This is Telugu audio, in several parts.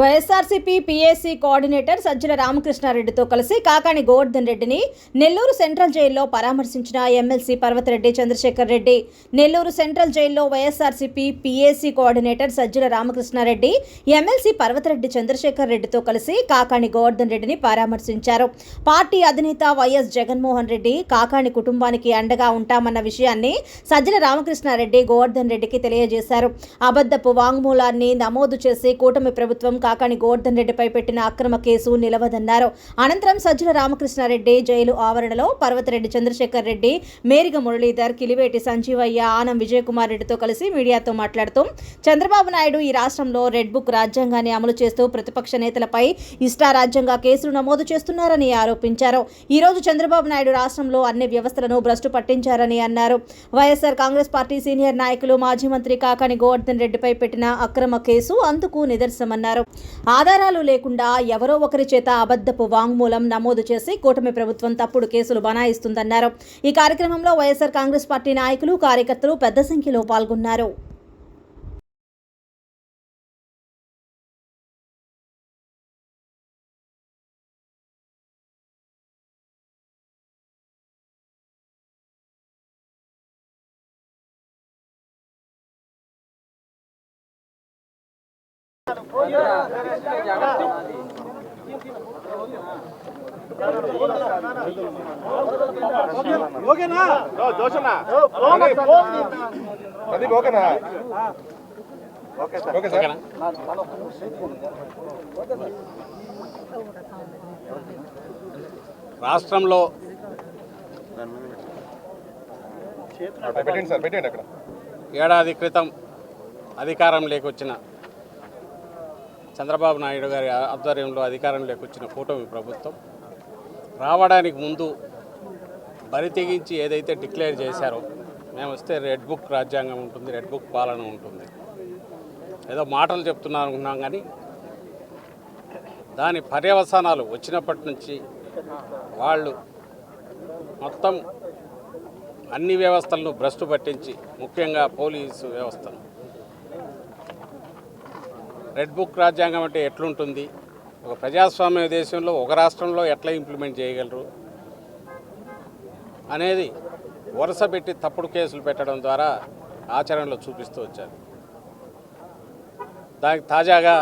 వైఎస్ఆర్సీపీ పీఏసీ కోఆర్డినేటర్ సజ్జల రామకృష్ణారెడ్డితో కలిసి కాకాణి గోవర్ధన్ రెడ్డిని నెల్లూరు సెంట్రల్ జైల్లో పరామర్శించిన ఎమ్మెల్సీ పర్వతరెడ్డి చంద్రశేఖర్ రెడ్డి. నెల్లూరు సెంట్రల్ జైల్లో YSRCP PAC coordinator Sajjala Ramakrishnareddy MLC Parvathareddy Chandrasekhar రెడ్డితో కలిసి కాకాణి గోవర్ధన్ రెడ్డిని పరామర్శించారు. పార్టీ అధినేత వైఎస్ జగన్మోహన్ రెడ్డి కాకాణి కుటుంబానికి అండగా ఉంటామన్న విషయాన్ని సజ్జల రామకృష్ణారెడ్డి గోవర్ధన్ రెడ్డికి తెలియజేశారు. అబద్ధపు వాంగ్మూలాన్ని నమోదు చేసి కూటమి ప్రభుత్వం కాకాణి గోవర్ధన్ రెడ్డిపై పెట్టిన అక్రమ కేసు నిలవదన్నారు. అనంతరం సజ్జల రామకృష్ణారెడ్డి జైలు ఆవరణలో పర్వతరెడ్డి చంద్రశేఖర్ రెడ్డి మేరిగ మురళీధర్ కిలివేటి సంజీవయ్య ఆనం విజయకుమార్ రెడ్డితో కలిసి మీడియాతో మాట్లాడుతూ చంద్రబాబు నాయుడు ఈ రాష్ట్రంలో రెడ్ బుక్ రాజ్యాంగాన్ని అమలు చేస్తూ ప్రతిపక్ష నేతలపై ఇష్టారాజ్యంగా కేసులు నమోదు చేస్తున్నారని ఆరోపించారు. ఈ రోజు చంద్రబాబు నాయుడు రాష్ట్రంలో అన్ని వ్యవస్థలను భ్రష్టు పట్టించారని అన్నారు. వైఎస్ఆర్ కాంగ్రెస్ పార్టీ సీనియర్ నాయకులు మాజీ మంత్రి కాకాని గోవర్ధన్ రెడ్డిపై పెట్టిన అక్రమ కేసు అందుకు నిదర్శనమన్నారు. ఆధారాలు లేకుండా ఎవరో ఒకరి చేత అబద్ధపు వాంగ్మూలం నమోదు చేసి కూటమి ప్రభుత్వం తప్పుడు కేసులు బనాయిస్తుందన్నారు. ఈ కార్యక్రమంలో వైఎస్ఆర్ కాంగ్రెస్ పార్టీ నాయకులు కార్యకర్తలు పెద్ద సంఖ్యలో పాల్గొన్నారు. ఓకేనా? దోషనా? ప్రదీప్ ఓకేనా? Okay sir. Okay sir. రాష్ట్రంలో పెట్టండి సార్ పెట్టండి అక్కడ. ఏడాది క్రితం అధికారం లేకొచ్చిన చంద్రబాబు నాయుడు గారి ఆధ్వర్యంలో అధికారం వచ్చిన కూటమి ప్రభుత్వం రావడానికి ముందు బరి తెగించి ఏదైతే డిక్లేర్ చేశారో మేము వస్తే రెడ్ బుక్ రాజ్యాంగం ఉంటుంది రెడ్ బుక్ పాలన ఉంటుంది. ఏదో మాటలు చెప్తున్నారు అనుకున్నాం కానీ దాని పర్యవసానాలు వచ్చినప్పటి నుంచి వాళ్ళు మొత్తం అన్ని వ్యవస్థలను భ్రష్టు పట్టించి ముఖ్యంగా పోలీసు వ్యవస్థను. రెడ్ బుక్ రాజ్యాంగం అంటే ఎట్లుంటుంది? ఒక ప్రజాస్వామ్య దేశంలో ఒక రాష్ట్రంలో ఎట్లా ఇంప్లిమెంట్ చేయగలరు? అనేది వరుస పెట్టి తప్పుడు కేసులు పెట్టడం ద్వారా ఆచరణలో చూపిస్తూ వచ్చారు. దానికి తాజాగా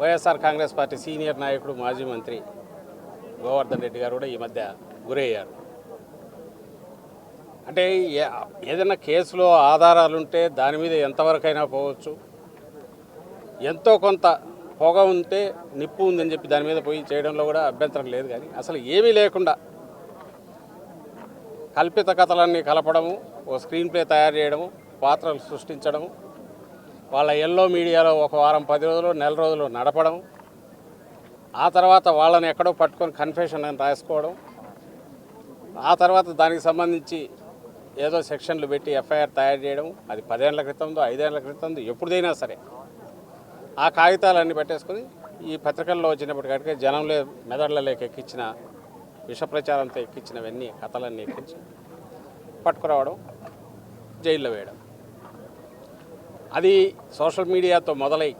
వైఎస్ఆర్ కాంగ్రెస్ పార్టీ సీనియర్ నాయకుడు మాజీ మంత్రి గోవర్ధన్ రెడ్డి గారు కూడా ఈ మధ్య గురయ్యారు. అంటే ఏదైనా కేసులో ఆధారాలుంటే దాని మీద ఎంతవరకైనా పోవచ్చు. ఎంతో కొంత పొగ ఉంటే నిప్పు ఉందని చెప్పి దాని మీద పోయి చేయడంలో కూడా అభ్యంతరం లేదు కానీ అసలు ఏమీ లేకుండా కల్పిత కథలన్నీ కలపడము ఓ స్క్రీన్ ప్లే తయారు చేయడము పాత్రలు సృష్టించడము వాళ్ళ ఎల్లో మీడియాలో ఒక వారం పది రోజులు నెల రోజులు నడపడం ఆ తర్వాత వాళ్ళని ఎక్కడో పట్టుకొని కన్ఫెషన్ అని రాసుకోవడం ఆ తర్వాత దానికి సంబంధించి ఏదో సెక్షన్లు పెట్టి ఎఫ్ఐఆర్ తయారు చేయడం అది పదేళ్ళ క్రితందో ఐదేళ్ళ క్రితందో ఎప్పుడైనా సరే. ఆ కాగితాలన్నీ పెట్టేసుకొని ఈ పత్రికల్లో వచ్చినప్పటికీ జనంలో మెదడులలోకి ఎక్కించిన విష ప్రచారంతో ఎక్కించినవన్నీ కథలన్నీ ఎక్కించి పట్టుకురావడం జైల్లో వేయడం. అది సోషల్ మీడియాతో మొదలై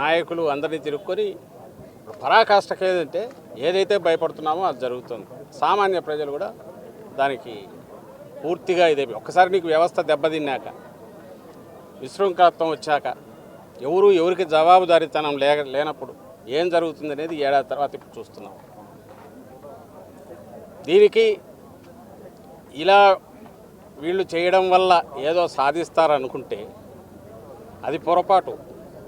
నాయకులు అందరినీ తిరుక్కొని పరాకాష్టకం ఏదంటే ఏదైతే భయపడుతున్నామో అది జరుగుతుంది. సామాన్య ప్రజలు కూడా దానికి పూర్తిగా ఇదే ఒక్కసారి నీకు వ్యవస్థ దెబ్బతిన్నాక విశృంఖలత్వం వచ్చాక ఎవరు ఎవరికి జవాబుదారీతనం లే లేనప్పుడు ఏం జరుగుతుంది అనేది ఏడాది తర్వాత ఇప్పుడు చూస్తున్నాం. దీనికి ఇలా వీళ్ళు చేయడం వల్ల ఏదో సాధిస్తారనుకుంటే అది పొరపాటు.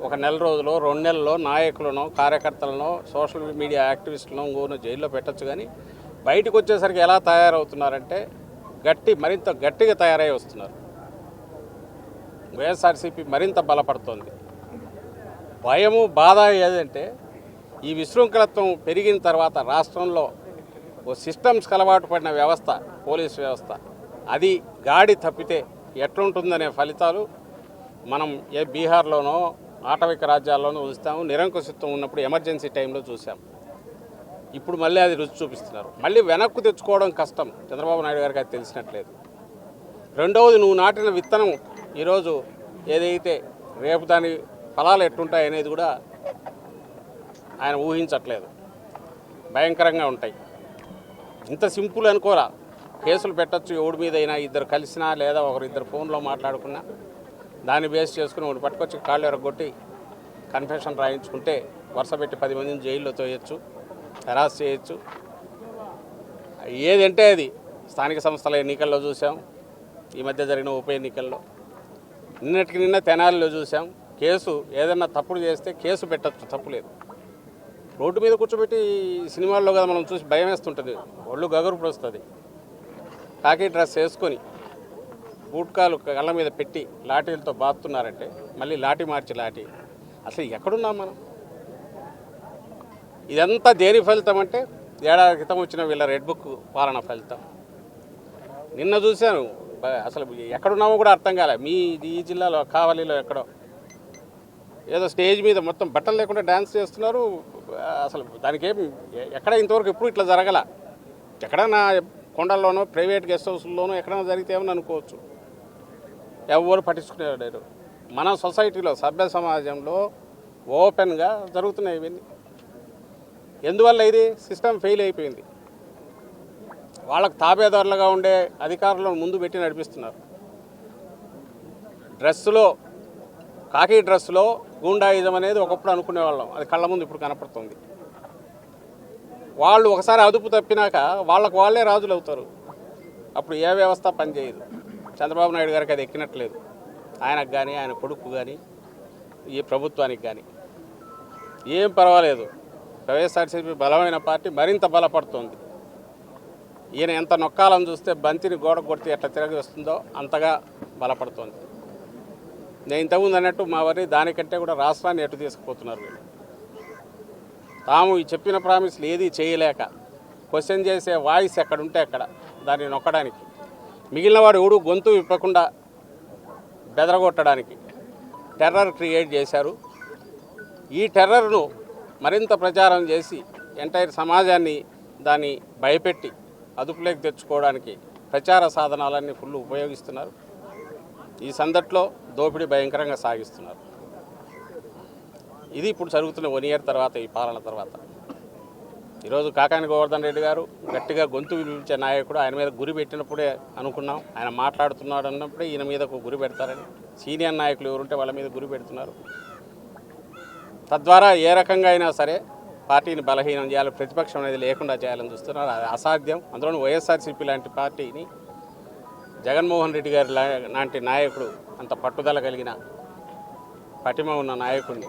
ఒక నెల రోజులో రెండు నెలల్లో నాయకులను కార్యకర్తలను సోషల్ మీడియా యాక్టివిస్టులను ఇంకోను జైల్లో పెట్టచ్చు కానీ బయటకు వచ్చేసరికి ఎలా తయారవుతున్నారంటే గట్టి మరింత గట్టిగా తయారై వస్తున్నారు. వైఎస్ఆర్సీపీ మరింత బలపడుతోంది. భయము బాధ ఏదంటే ఈ విశృంఖలత్వం పెరిగిన తర్వాత రాష్ట్రంలో ఓ సిస్టమ్స్కి అలవాటు పడిన వ్యవస్థ పోలీస్ వ్యవస్థ. అది గాడి తప్పితే ఎట్లుంటుందనే ఫలితాలు మనం ఏ బీహార్లోనో ఆటవిక రాజ్యాల్లోనో చూస్తాము నిరంకుశత్వం ఉన్నప్పుడు ఎమర్జెన్సీ టైంలో చూసాం ఇప్పుడు మళ్ళీ అది రుచి చూపిస్తున్నారు. మళ్ళీ వెనక్కు తెచ్చుకోవడం కష్టం. చంద్రబాబు నాయుడు గారికి అది తెలిసినట్లేదు. రెండవది నువ్వు నాటిన విత్తనం ఈరోజు ఏదైతే రేపు దాని ఫలాలు ఎట్టుంటాయి అనేది కూడా ఆయన ఊహించట్లేదు. భయంకరంగా ఉంటాయి. ఇంత సింపుల్ అనుకోరా. కేసులు పెట్టచ్చు ఎవడి మీద అయినా ఇద్దరు కలిసినా లేదా ఒకరు ఇద్దరు ఫోన్లో మాట్లాడుకున్నా. దాన్ని బేస్ చేసుకుని ఒకటి పట్టుకొచ్చి కాళ్ళు ఎరగొట్టి కన్ఫెషన్ రాయించుకుంటే వరుస పెట్టి పది మందిని జైల్లో తోయచ్చు హెరాస్ చేయొచ్చు. ఏదంటే అది. స్థానిక సంస్థల ఎన్నికల్లో చూసాం. ఈ మధ్య జరిగిన ఉప ఎన్నికల్లో. నిన్నటికి నిన్న తెనాలిలో చూసాం. కేసు ఏదైనా తప్పుడు చేస్తే కేసు పెట్టచ్చు తప్పులేదు రోడ్డు మీద కూర్చోబెట్టి సినిమాల్లో కదా మనం చూసి భయం వేస్తుంటుంది. ఒళ్ళు గగురు వస్తుంది కాకి డ్రెస్ వేసుకొని బూట్కాలు కళ్ళ మీద పెట్టి లాఠీలతో బాతున్నారంటే మళ్ళీ లాఠీ మార్చి లాఠీ. అసలు ఎక్కడున్నాం మనం? ఇదంతా దేని ఫలితం అంటే ఏడాది క్రితం వచ్చిన వీళ్ళ రెడ్ బుక్ పాలన ఫలితం. నిన్న చూశాను. అసలు ఎక్కడున్నామో కూడా అర్థం కాలే. మీ ఈ జిల్లాలో కావలిలో ఎక్కడో. ఏదో స్టేజ్ మీద మొత్తం బట్టలు లేకుండా డ్యాన్స్ చేస్తున్నారు. అసలు దానికి ఏం ఎక్కడ ఇంతవరకు ఎప్పుడు ఇట్లా జరగల? ఎక్కడైనా కొండల్లోనో ప్రైవేట్ గెస్ట్ హౌస్లోనో ఎక్కడైనా జరిగితే ఏమని అనుకోవచ్చు. ఎవరు పట్టించుకునేవాడు మన సొసైటీలో సభ్య సమాజంలో ఓపెన్గా జరుగుతున్నాయి ఇవన్నీ. ఎందువల్ల ఇది? సిస్టమ్ ఫెయిల్ అయిపోయింది. వాళ్ళకు తాబేదారులుగా ఉండే అధికారులను ముందు పెట్టి నడిపిస్తున్నారు. డ్రెస్సులో కాకి డ్రెస్సులో గూండాయిజం అనేది ఒకప్పుడు అనుకునేవాళ్ళం. అది కళ్ళ ముందు ఇప్పుడు కనపడుతుంది. వాళ్ళు ఒకసారి అదుపు తప్పినాక వాళ్ళకు వాళ్ళే రాజులు అవుతారు. అప్పుడు ఏ వ్యవస్థ పనిచేయదు. చంద్రబాబు నాయుడు గారికి అది ఎక్కినట్లేదు. ఆయనకు కానీ ఆయన కొడుకు కానీ ఈ ప్రభుత్వానికి కానీ ఏం పర్వాలేదు. వైఎస్ఆర్సీపీ బలమైన పార్టీ మరింత బలపడుతుంది. ఈయన ఎంత నొక్కాలని చూస్తే బంతిని గోడ కొడితే ఎట్లా తిరగి వస్తుందో అంతగా బలపడుతోంది. నేను ఇంతకుముందు అన్నట్టు మా వారి దానికంటే కూడా రాష్ట్రాన్ని ఎటు తీసుకుపోతున్నారు వీళ్ళు? తాము ఈ చెప్పిన ప్రామిస్లు ఏది చేయలేక క్వశ్చన్ చేసే వాయిస్ ఎక్కడ ఉంటే అక్కడ దాన్ని నొక్కడానికి. మిగిలిన వాడు ఎవడు గొంతు విప్పకుండా బెదరగొట్టడానికి టెర్రర్ క్రియేట్ చేశారు. ఈ టెర్రర్ను మరింత ప్రచారం చేసి ఎంటైర్ సమాజాన్ని దాన్ని భయపెట్టి అదుపులోకి తెచ్చుకోవడానికి ప్రచార సాధనాలన్నీ ఫుల్ ఉపయోగిస్తున్నారు. ఈ సందట్లో దోపిడీ భయంకరంగా సాగిస్తున్నారు. ఇది ఇప్పుడు జరుగుతున్న వన్ ఇయర్ తర్వాత ఈ పాలన తర్వాత. ఈరోజు కాకాని గోవర్ధన్ రెడ్డి గారు గట్టిగా గొంతు వినిపించే నాయకుడు. ఆయన మీద గురి పెట్టినప్పుడే అనుకున్నాం. ఆయన మాట్లాడుతున్నాడు అన్నప్పుడే ఈయన మీద ఒక గురి పెడతారని. సీనియర్ నాయకులు ఎవరుంటే వాళ్ళ మీద గురి పెడుతున్నారు. తద్వారా ఏ రకంగా అయినా సరే పార్టీని బలహీనం చేయాలి ప్రతిపక్షం అనేది లేకుండా చేయాలని చూస్తున్నారు. అది అసాధ్యం. అందులో వైఎస్ఆర్సీపీ లాంటి పార్టీని జగన్మోహన్ రెడ్డి గారి లాంటి నాయకుడు అంత పట్టుదల కలిగిన పటిమ ఉన్న నాయకుడిని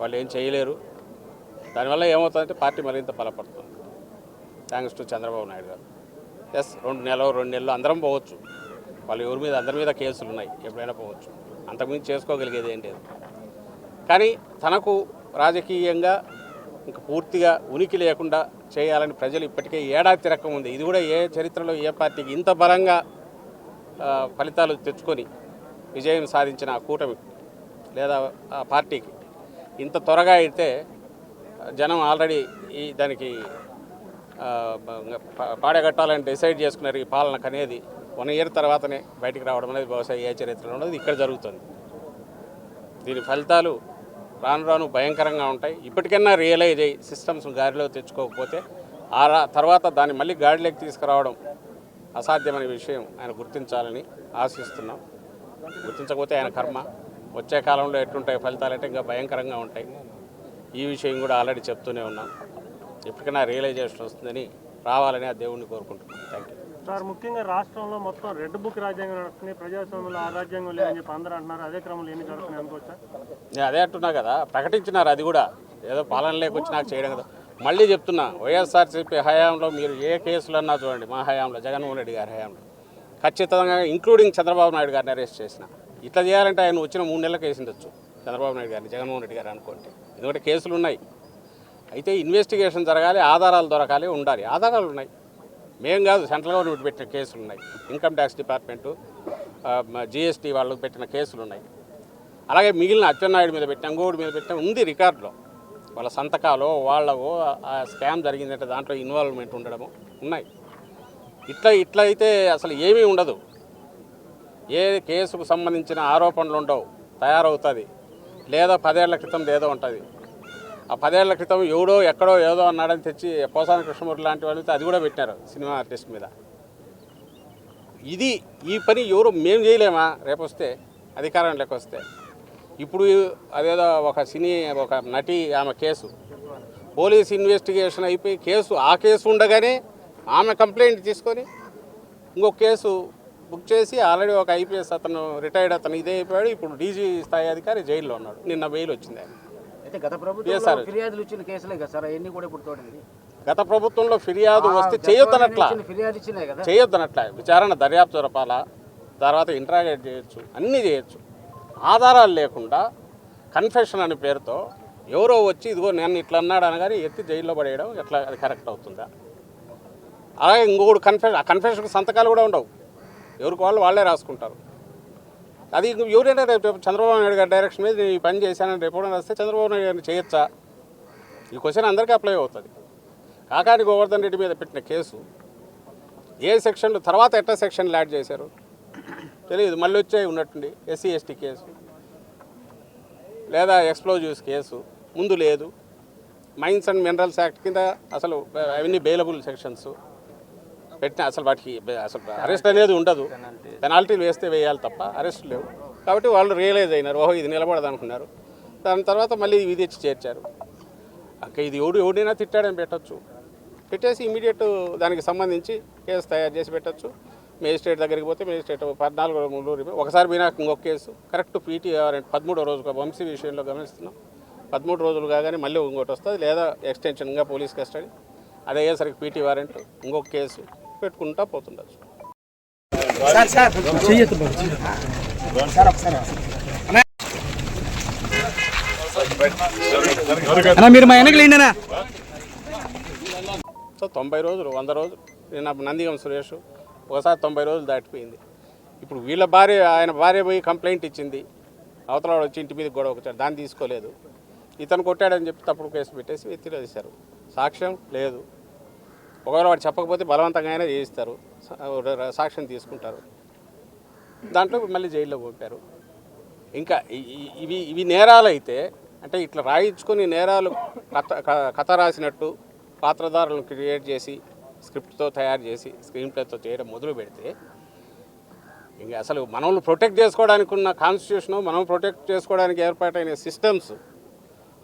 వాళ్ళు ఏం చేయలేరు. దానివల్ల ఏమవుతుందంటే పార్టీ మరింత బలపడుతుంది. థ్యాంక్స్ టు చంద్రబాబు నాయుడు గారు. ఎస్ రెండు నెలలు రెండు నెలలు అందరం పోవచ్చు. వాళ్ళు ఎవరి మీద అందరి మీద కేసులు ఉన్నాయి. ఎప్పుడైనా పోవచ్చు. అంతకుమించి చేసుకోగలిగేది ఏం లేదు. కానీ తనకు రాజకీయంగా ఇంకా పూర్తిగా ఉనికి లేకుండా చేయాలని ప్రజలు ఇప్పటికే ఏడాది తిరక్కం ఉంది. ఇది కూడా ఏ చరిత్రలో ఏ పార్టీకి ఇంత బలంగా ఫలితాలు తెచ్చుకొని విజయం సాధించిన ఆ కూటమి లేదా ఆ పార్టీకి. ఇంత త్వరగా అయితే జనం ఆల్రెడీ ఈ దానికి పాడగట్టాలని డిసైడ్ చేసుకున్నారు ఈ పాలనకు అనేది వన్ ఇయర్ తర్వాతనే బయటికి రావడం అనేది బహుశా ఏ చరిత్రలో ఉన్నది. ఇక్కడ జరుగుతుంది. దీని ఫలితాలు రాను రాను భయంకరంగా ఉంటాయి. ఇప్పటికైనా రియలైజ్ అయ్యి సిస్టమ్స్ గాడిలో తెచ్చుకోకపోతే ఆ రా- తర్వాత దాన్ని మళ్ళీ గాడిలోకి తీసుకురావడం అసాధ్యమనే విషయం ఆయన గుర్తించాలని ఆశిస్తున్నాం. గుర్తించకపోతే ఆయన కర్మ. వచ్చే కాలంలో ఎట్లుంటాయి ఫలితాలు అంటే ఇంకా భయంకరంగా ఉంటాయి. ఈ విషయం కూడా ఆల్రెడీ చెప్తూనే ఉన్నాం. ఎప్పటికైనా రియలైజేషన్ వస్తుందని రావాలని ఆ దేవుణ్ణి కోరుకుంటున్నాం. థ్యాంక్ యూ సార్ ముఖ్యంగా రాష్ట్రంలో మొత్తం రెడ్ బుక్ రాజ్యాంగం నడుస్తుంది. ప్రజాస్వామ్యంలో ఆ రాజ్యాంగం లేదని చెప్పి అందరూ అంటున్నారు. అదే క్రమంలో ఎన్ని జరుగుతున్నాయి అనుకోవచ్చా? నేను అదే అంటున్నా కదా. ప్రకటించినారు అది కూడా. ఏదో పాలన లేకొచ్చి నాకు చేయడం కదా. మళ్ళీ చెప్తున్నా వైఎస్ఆర్సీపీ హయాంలో మీరు ఏ కేసులు అన్నా చూడండి మా హయాంలో జగన్మోహన్ రెడ్డి గారి హయాంలో. ఖచ్చితంగా ఇంక్లూడింగ్ చంద్రబాబు నాయుడు గారిని అరెస్ట్ చేసిన. ఇట్లా చేయాలంటే ఆయన వచ్చిన మూడు నెలలకు వేసిండొచ్చు చంద్రబాబు నాయుడు గారిని జగన్మోహన్ రెడ్డి గారు అనుకోండి. ఎందుకంటే కేసులు ఉన్నాయి. అయితే ఇన్వెస్టిగేషన్ జరగాలి ఆధారాలు దొరకాలి ఉండాలి. ఆధారాలు ఉన్నాయి. మేం కాదు సెంట్రల్ గవర్నమెంట్ పెట్టిన కేసులు ఉన్నాయి. ఇన్కమ్ ట్యాక్స్ డిపార్ట్మెంటు జిఎస్టీ వాళ్ళకు పెట్టిన కేసులు ఉన్నాయి. అలాగే మిగిలిన అచ్చెన్నాయుడు మీద పెట్టిన గోడు మీద పెట్టిన ఉంది రికార్డులో. వాళ్ళ సంతకాలు వాళ్ళవో ఆ స్కామ్ జరిగిందంటే దాంట్లో ఇన్వాల్వ్మెంట్ ఉండడము ఉన్నాయి. ఇట్లా ఇట్లా అయితే అసలు ఏమీ ఉండదు. ఏ కేసుకు సంబంధించిన ఆరోపణలు ఉండవు. తయారవుతుంది. లేదా పదేళ్ళ క్రితం ఏదో ఉంటుంది. ఆ పదేళ్ళ క్రితం ఎవడో ఎక్కడో ఏదో అన్నాడని తెచ్చి పోసాన కృష్ణమూర్తి లాంటి వాళ్ళు అది కూడా పెట్టినారు సినిమా ఆర్టిస్ట్ మీద. ఇది ఈ పని ఎవరు మేము చేయలేమా? రేపు వస్తే అధికారం లెక్క వస్తే. ఇప్పుడు అదేదో ఒక సినీ ఒక నటి ఆమె కేసు. పోలీస్ ఇన్వెస్టిగేషన్ అయిపోయి కేసు ఆ కేసు ఉండగానే ఆమె కంప్లైంట్ తీసుకొని ఇంకొక కేసు బుక్ చేసి ఆల్రెడీ ఒక ఐపీఎస్ అతను రిటైర్డ్ అతను ఇదే అయిపోయాడు. ఇప్పుడు డీజీ స్థాయి అధికారి జైల్లో ఉన్నాడు. నిన్న బెయిల్ వచ్చింది ఆయన. గత ప్రభుత్వంలో sir. ఫిర్యాదులు ఇచ్చిన కేసులే కదా సార్? అవన్నీ కూడా ఇప్పుడు తోడింది. గత ప్రభుత్వంలో ఫిర్యాదు వస్తే చేయొద్దనట్లా. చేయొద్దనట్లా. విచారణ దర్యాప్తు జరపాలా? తర్వాత ఇంట్రాగేట్ చేయొచ్చు. అన్నీ చేయొచ్చు. ఆధారాలు లేకుండా కన్ఫెషన్ అనే పేరుతో ఎవరో వచ్చి ఇదిగో నేను ఇట్లా అన్నాడు అనగానే ఎత్తి జైల్లో పడేయడం ఎట్లా అది కరెక్ట్ అవుతుందా? అలాగే ఇంకొకటి కన్ఫెషన్ ఆ కన్ఫెషన్కి సంతకాలు కూడా ఉండవు. ఎవరికి వాళ్ళు వాళ్ళే రాసుకుంటారు. అది ఎవరైనా రేపు చంద్రబాబు నాయుడు గారి డైరెక్షన్ మీద నేను ఈ పని చేశానని రిపోర్ట్ రాస్తే వస్తే చంద్రబాబు నాయుడు గారిని చేయొచ్చా? ఈ క్వశ్చన్ అందరికీ అప్లై అవుతుంది. కాకాని గోవర్ధన్ రెడ్డి మీద పెట్టిన కేసు ఏ సెక్షన్లు తర్వాత ఎట్లా సెక్షన్లు యాడ్ చేశారు? తెలియదు మళ్ళీ వచ్చే ఉన్నట్టుండి. SC ST case. లేదా ఎక్స్ప్లోజివ్స్ కేసు. ముందు లేదు. మైన్స్ అండ్ మినరల్స్ యాక్ట్ కింద అసలు అవన్నీ బెయిలబుల్ సెక్షన్స్ పెట్టిన అసలు వాటికి అసలు అరెస్ట్ అనేది ఉండదు. పెనాల్టీలు వేస్తే వేయాలి తప్ప అరెస్ట్ లేవు. కాబట్టి వాళ్ళు రియలైజ్ అయినారు ఓహో ఇది నిలబడదు అనుకున్నారు. దాని తర్వాత మళ్ళీ ఇది తెచ్చి చేర్చారు. అక్క ఇది ఎవడు ఎవడైనా తిట్టాడని పెట్టచ్చు. పెట్టేసి ఇమీడియట్ దానికి సంబంధించి కేసు తయారు చేసి పెట్టచ్చు. మేజిస్ట్రేట్ దగ్గరికి పోతే మేజిస్ట్రేట్ పద్నాలుగు మూడు ఒకసారి పోయినా ఇంకొక కేసు. కరెక్ట్ పీటీ పదమూడో రోజు వంశీ విషయంలో గమనిస్తున్నాం. పదమూడు రోజులు కాగానే మళ్ళీ ఇంకోటి వస్తుంది లేదా ఎక్స్టెన్షన్గా పోలీస్ కస్టడీ. అది అయ్యేసరికి పీటీ వారెంట్ ఇంకొక కేసు పెట్టుకుంటా పోతుండొచ్చు. మీరు మా సో తొంభై రోజులు వంద రోజులు. నేను నందిగం సురేష్ ఒకసారి తొంభై రోజులు దాటిపోయింది. ఇప్పుడు వీళ్ళ భార్య ఆయన భార్య పోయి కంప్లైంట్ ఇచ్చింది. అవతల వాడు వచ్చి ఇంటి మీద గొడవ వచ్చాడు దాన్ని తీసుకోలేదు. ఇతను కొట్టాడని చెప్పి తప్పుడు కేసు పెట్టేసి ఎత్తిరేసారు సాక్ష్యం లేదు. ఒకవేళ వాడు చెప్పకపోతే బలవంతంగా అయినా చేయిస్తారు సాక్ష్యం తీసుకుంటారు. దాంట్లో మళ్ళీ జైల్లో పంపారు. ఇంకా ఇవి ఇవి నేరాలు అయితే అంటే ఇట్లా రాయించుకొని నేరాలు కథ క- కథ రాసినట్టు పాత్రధారులను క్రియేట్ చేసి స్క్రిప్ట్తో తయారు చేసి స్క్రీన్ ప్లేతో చేయడం మొదలు పెడితే ఇంకా అసలు మనల్ని ప్రొటెక్ట్ చేసుకోవడానికి ఉన్న కాన్స్టిట్యూషన్ మనం ప్రొటెక్ట్ చేసుకోవడానికి ఏర్పాటైన సిస్టమ్స్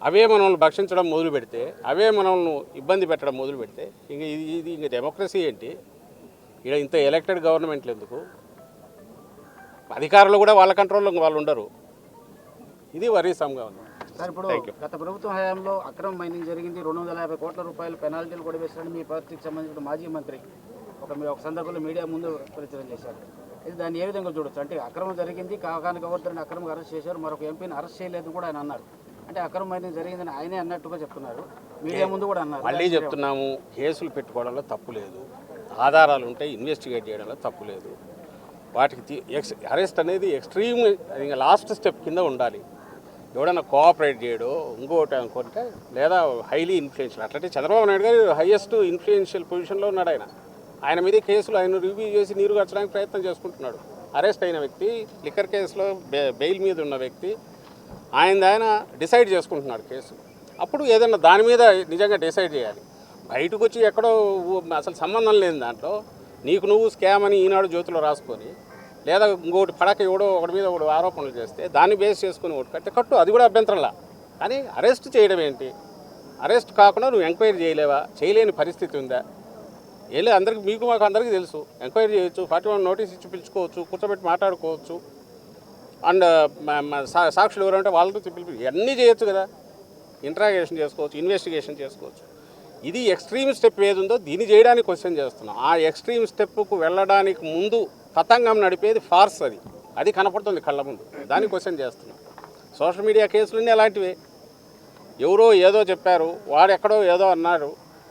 అవే మనల్ని భక్షించడం మొదలు పెడితే అవే మనల్ని ఇబ్బంది పెట్టడం మొదలు పెడితే ఇంక ఇది ఇది ఇంక డెమోక్రసీ ఏంటి? ఇక్కడ ఇంత ఎలక్టెడ్ గవర్నమెంట్లు ఎందుకు? అధికారులు కూడా వాళ్ళ కంట్రోల్లో వాళ్ళు ఉండరు. ఇది వరీసంగా ఉంది సార్ ఇప్పుడు. గత ప్రభుత్వం హయాంలో అక్రమ మైనింగ్ జరిగింది. రెండు వందల యాభై కోట్ల రూపాయలు పెనాల్టీలు కూడా వేశారని మీ పార్టీకి సంబంధించిన మాజీ మంత్రి ఒక ఒక సందర్భంలో మీడియా ముందు ప్రచురణ చేశారు. ఇది దాన్ని ఏ విధంగా చూడొచ్చు? అంటే అక్రమం జరిగింది కాకాని గవర్నర్ అక్రమంగా అరెస్ట్ చేశారు మరొక ఎంపీని అరెస్ట్ చేయలేదు కూడా ఆయన అన్నారు. అంటే అక్రమ మైనింగ్ జరిగిందని ఆయనే అన్నట్టుగా చెప్తున్నారు. మీడియా ముందు కూడా అన్నారు. మళ్ళీ చెప్తున్నాము కేసులు పెట్టుకోవడంలో తప్పు లేదు. ఆధారాలు ఉంటే ఇన్వెస్టిగేట్ చేయడంలో తప్పు లేదు. వాటికి ఎక్స్ అరెస్ట్ అనేది ఎక్స్ట్రీమ్ లాస్ట్ స్టెప్ కింద ఉండాలి. ఎవడన్నా కోఆపరేట్ చేయడు ఇంకోటి అనుకుంటే లేదా హైలీ ఇన్ఫ్లుయెన్షియల్ అట్లంటే చంద్రబాబు నాయుడు గారు హైయెస్ట్ ఇన్ఫ్లుయెన్షియల్ పొజిషన్లో ఉన్నాడు ఆయన. ఆయన మీద కేసులు ఆయన రివ్యూ చేసి నీరు కట్టడానికి ప్రయత్నం చేసుకుంటున్నాడు. అరెస్ట్ అయిన వ్యక్తి లిక్కర్ కేసులో బె- బెయిల్ మీద ఉన్న వ్యక్తి ఆయన ఆయన డిసైడ్ చేసుకుంటున్నాడు కేసు. అప్పుడు ఏదన్నా దాని మీద నిజంగా డిసైడ్ చేయాలి. బయటకు వచ్చి ఎక్కడో అసలు సంబంధం లేని దాంట్లో నీకు నువ్వు స్కామ్ అని ఈనాడు జ్యోతిలో రాసుకొని లేదా ఇంకోటి పడక ఎవడో ఒకటి మీద ఒకడు ఆరోపణలు చేస్తే దాన్ని బేస్ చేసుకుని ఒకటి కట్టే కట్టు. అది కూడా అభ్యంతరంలా. కానీ అరెస్ట్ చేయడం ఏంటి? అరెస్ట్ కాకుండా నువ్వు ఎంక్వైరీ చేయలేవా? చేయలేని పరిస్థితి ఉందా? వెళ్ళి అందరికి మీకు మాకు అందరికీ తెలుసు. ఎంక్వైరీ చేయొచ్చు ఫార్టీ వన్ నోటీస్ ఇచ్చి పిలుచుకోవచ్చు కూర్చోబెట్టి మాట్లాడుకోవచ్చు. అండ్ సా- సాక్షులు ఎవరంటే వాళ్ళతో పిలిపి ఇవన్నీ చేయొచ్చు కదా. ఇంట్రాగేషన్ చేసుకోవచ్చు ఇన్వెస్టిగేషన్ చేసుకోవచ్చు. ఇది ఎక్స్ట్రీమ్ స్టెప్ ఏది ఉందో దీన్ని చేయడానికి క్వశ్చన్ చేస్తున్నాం. ఆ ఎక్స్ట్రీమ్ స్టెప్కు వెళ్ళడానికి ముందు పతంగం నడిపేది ఫార్స్ అది. అది కనపడుతుంది కళ్ళ ముందు. దాన్ని క్వశ్చన్ చేస్తున్నాం. సోషల్ మీడియా కేసులన్నీ అలాంటివే. ఎవరో ఏదో చెప్పారు వాడు ఎక్కడో ఏదో అన్నారు.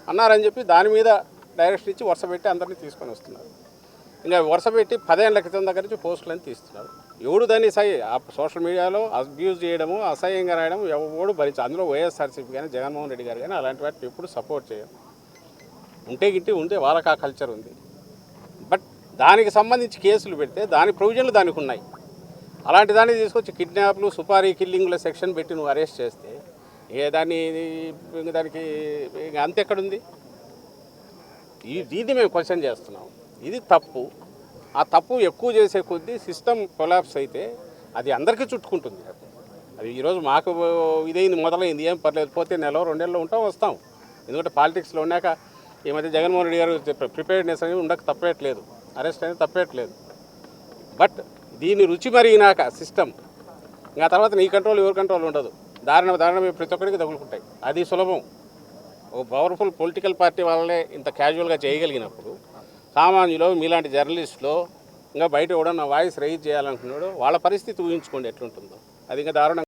అన్నారని చెప్పి దాని మీద డైరెక్షన్ ఇచ్చి వరుస పెట్టి అందరినీ తీసుకొని వస్తున్నారు. ఇంకా వరుస పెట్టి పదేళ్ళ క్రితం దగ్గర నుంచి పోస్టులని తీస్తున్నారు. ఎవడు దాన్ని సై ఆ సోషల్ మీడియాలో అబ్యూజ్ చేయడము అసహ్యంగా రాయడం ఎవడు భరించు అందులో వైఎస్ఆర్సీపీ కానీ జగన్మోహన్ రెడ్డి గారు కానీ అలాంటి వాటిని ఎప్పుడు సపోర్ట్ చేయరు. ఉంటే గిట్టి ఉంటే వాళ్ళకి ఆ కల్చర్ ఉంది. దానికి సంబంధించి కేసులు పెడితే దాని ప్రొవిజన్లు దానికి ఉన్నాయి. అలాంటి దాన్ని తీసుకొచ్చి కిడ్నాప్లు సుపారీ కిల్లింగ్ల సెక్షన్ పెట్టి నువ్వు అరెస్ట్ చేస్తే ఏ దాన్ని దానికి అంతెక్కడుంది అంత ఎక్కడుంది? ఈ దీన్ని మేము క్వశ్చన్ చేస్తున్నాం. ఇది తప్పు. ఆ తప్పు ఎక్కువ చేసే కొద్దీ సిస్టమ్ కొలాప్స్ అయితే అది అందరికీ చుట్టుకుంటుంది. అది ఈరోజు మాకు ఇదైంది మొదలైంది. ఏం పర్లేదు పోతే నెల రెండేళ్ళు ఉంటాం వస్తాం. ఎందుకంటే పాలిటిక్స్లో ఉన్నాక ఈ మధ్య జగన్మోహన్ రెడ్డి గారు ప్రిపేర్డ్నెస్ అనేది ఉండక తప్పేట్లేదు. అరెస్ట్ అనేది తప్పేట్లేదు. బట్ దీని రుచి మరిగినాక సిస్టమ్. ఇంకా తర్వాత నీ కంట్రోల్ ఎవరి కంట్రోల్ ఉండదు. దారుణ దారుణ ప్రతి ఒక్కరికి తగులుకుంటాయి. అది సులభం. ఒక పవర్ఫుల్ పొలిటికల్ పార్టీ వాళ్ళే ఇంత క్యాజువల్గా చేయగలిగినప్పుడు సామాన్యులు మీలాంటి జర్నలిస్టులో ఇంకా బయట కూడా నా వాయిస్ రైజ్ చేయాలనుకున్నాడు వాళ్ళ పరిస్థితి ఊహించుకోండి ఎట్లుంటుందో. అది ఇంకా దారుణం